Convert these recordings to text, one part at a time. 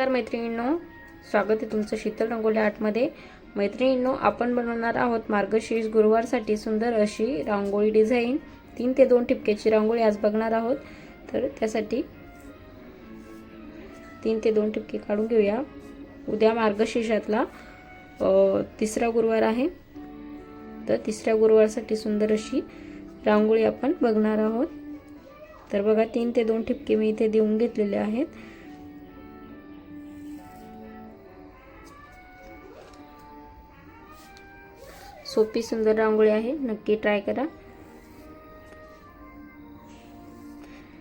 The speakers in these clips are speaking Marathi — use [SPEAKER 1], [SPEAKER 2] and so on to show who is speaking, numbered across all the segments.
[SPEAKER 1] नमस्कार मैत्रिणींनो स्वागत आहे तुमचं शीतल रंगोली आर्टमध्ये मैत्रिणींनो आपण बनवणार आहोत मार्गशीर्ष गुरुवारसाठी सुंदर अशी रांगोळी डिझाईन. तीन ते दोन ठिपक्याची रांगोळी आज बघणार आहोत. तर त्यासाठी तीन ते दोन ठिपके काढून घेऊया. उद्या मार्गशीर्षातला तिसरा गुरुवार आहे. तर तिसऱ्या गुरुवारसाठी सुंदर अशी रांगोळी आपण बघणार आहोत. तर बघा तीन ते दोन ठिपके मी इथे देऊन घेतलेले आहेत. सोपी सुंदर रांगोळी आहे. नक्की ट्राय करा.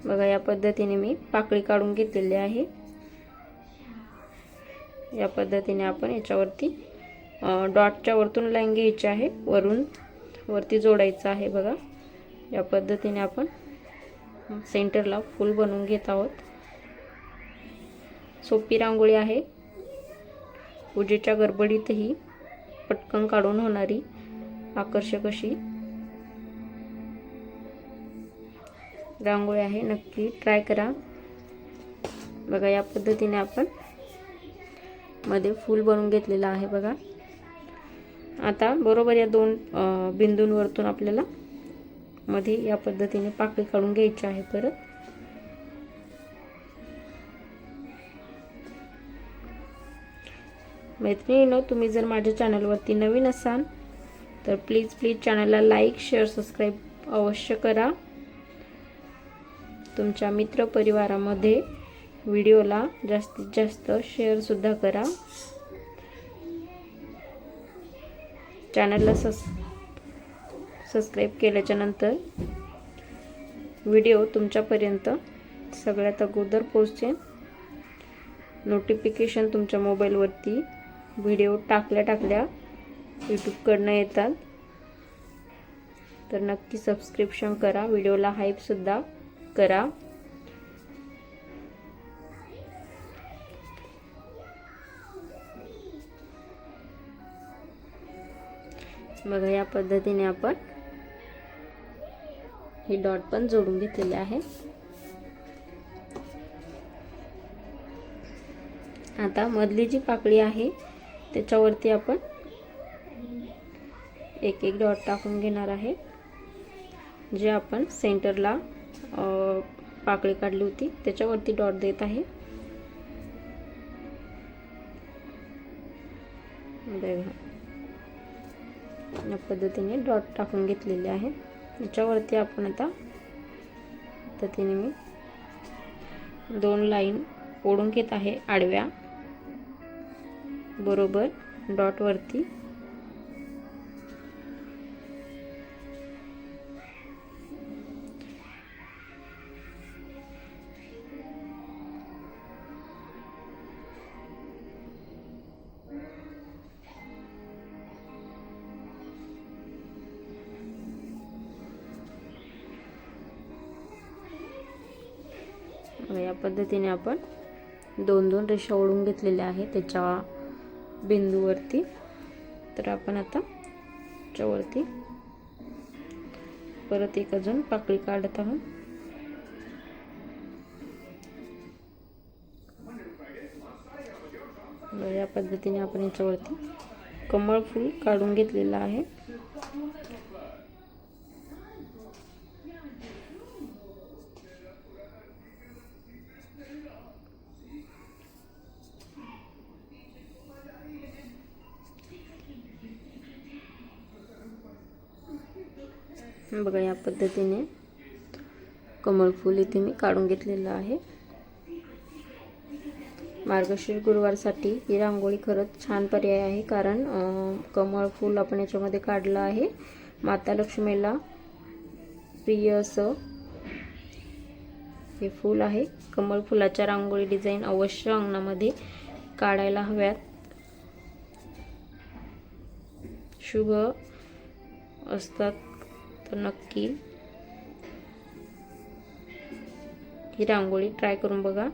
[SPEAKER 1] बघा या पद्धतीने मी पाकळी काढून घेतलेली आहे. या पद्धतीने आपण याच्यावरती डॉटच्या वरतून लाईन घ्यायची आहे. वरून वरती जोडायचं आहे बघा. या पद्धतीने आपण सेंटरला फूल बनवून घेत आहोत. सोपी रांगोळी आहे. पूजेच्या गडबडीतही पटकन काढून होणारी आकर्षक अशी. रांगोळी आहे नक्की ट्राय करा. बघा या पद्धतीने आपण मध्ये फूल बनवून घेतलेलं आहे बघा. आता बरोबर या दोन बिंदूंवरतून आपल्याला मध्ये या पद्धतीने पाकळी काढून घ्यायची आहे परत. मैत्रिणीनो तुम्ही जर माझ्या चॅनलवरती नवीन असाल तर प्लीज प्लीज चॅनलला लाईक शेअर सबस्क्राईब अवश्य करा. तुमच्या मित्रपरिवारामध्ये व्हिडिओला जास्तीत जास्त शेअरसुद्धा करा. चॅनलला सस सबस्क्राईब केल्याच्यानंतर व्हिडिओ तुमच्यापर्यंत सगळ्यात अगोदर पोहोचेल. नोटिफिकेशन तुमच्या मोबाईलवरती व्हिडिओ टाकल्या टाकल्या यूट्यूबकडनं येतात. तर नक्की सबस्क्रिप्शन करा. व्हिडिओला हाईपसुद्धा करा. बघा या पद्धतीने आपण हे डॉट पण जोडून घेतलेले आहे. आता मधली जी पाकळी आहे त्याच्यावरती आपण एक एक डॉट टाकून घेणार आहे. जे आपण सेंटरला पाकळी काढली होती त्याच्यावरती डॉट देत आहे. बघा. या पद्धतीने डॉट टाकून घेतलेले आहे. याच्यावरती आपण आता पद्धतीने मी दोन लाईन ओढून घेत आहे आडव्या बरोबर डॉटवरती. या पद्धतीने आपण दोन दोन रेषा ओढून घेतलेल्या आहेत त्याच्या बिंदूवरती. तर आपण आता त्याच्यावरती परत एक अजून पाकळी काढत आहोत. या पद्धतीने आपण याच्यावरती कमळ फूल काढून घेतलेलं आहे. बघा या पद्धतीने कमळफूल इथे मी काढून घेतलेलं आहे. मार्गशीर्ष गुरुवारसाठी ही रांगोळी खरंच छान पर्याय आहे कारण कमळफूल कमळ फूल आपण याच्यामध्ये काढलं आहे. माता लक्ष्मीला प्रिय असं हे फूल आहे. कमळ फुलाच्या रांगोळी डिझाईन अवश्य अंगणामध्ये काढायला हव्यात. शुभ असतात. तर नक्की ही रांगोळी ट्राय करून बघा.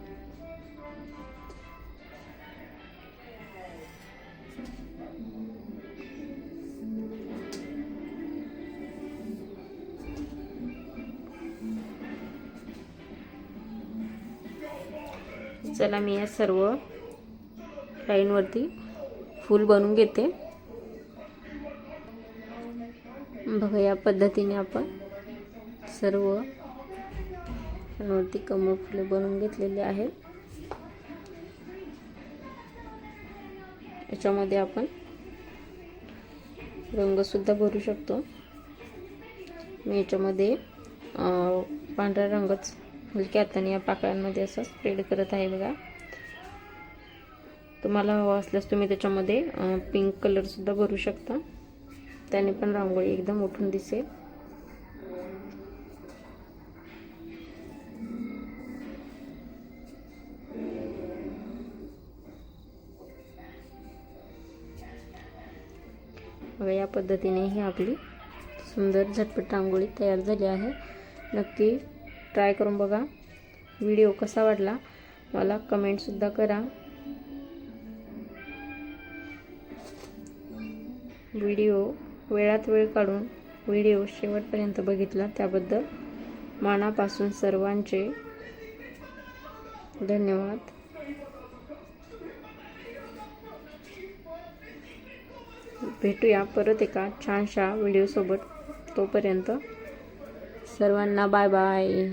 [SPEAKER 1] चला मी या सर्व लाईनवरती फूल बनवून घेते. बघा या पद्धतीने आपण सर्व वरती कमळ फुले बनवून घेतलेली आहेत. याच्यामध्ये आपण रंगसुद्धा भरू शकतो. मी याच्यामध्ये पांढरा रंगच हलक्या हाताने या पाकळ्यांमध्ये असं स्प्रेड करत आहे बघा. तुम्हाला हवा असल्यास तुम्ही त्याच्यामध्ये पिंक कलरसुद्धा भरू शकता. त्याने पण रांगोळी एकदम उठून दिसेल या पद्धतीने ही आपली सुंदर झटपट रांगोळी तयार झाली आहे. नक्की ट्राय करून बघा. व्हिडिओ कसा वाटला मला कमेंटसुद्धा करा. व्हिडिओ वेळात वेळ काढून व्हिडिओ शेवटपर्यंत बघितला त्याबद्दल मनापासून सर्वांचे धन्यवाद. भेटूया परत एका छानशा व्हिडिओसोबत तोपर्यंत. सर्वांना बाय बाय.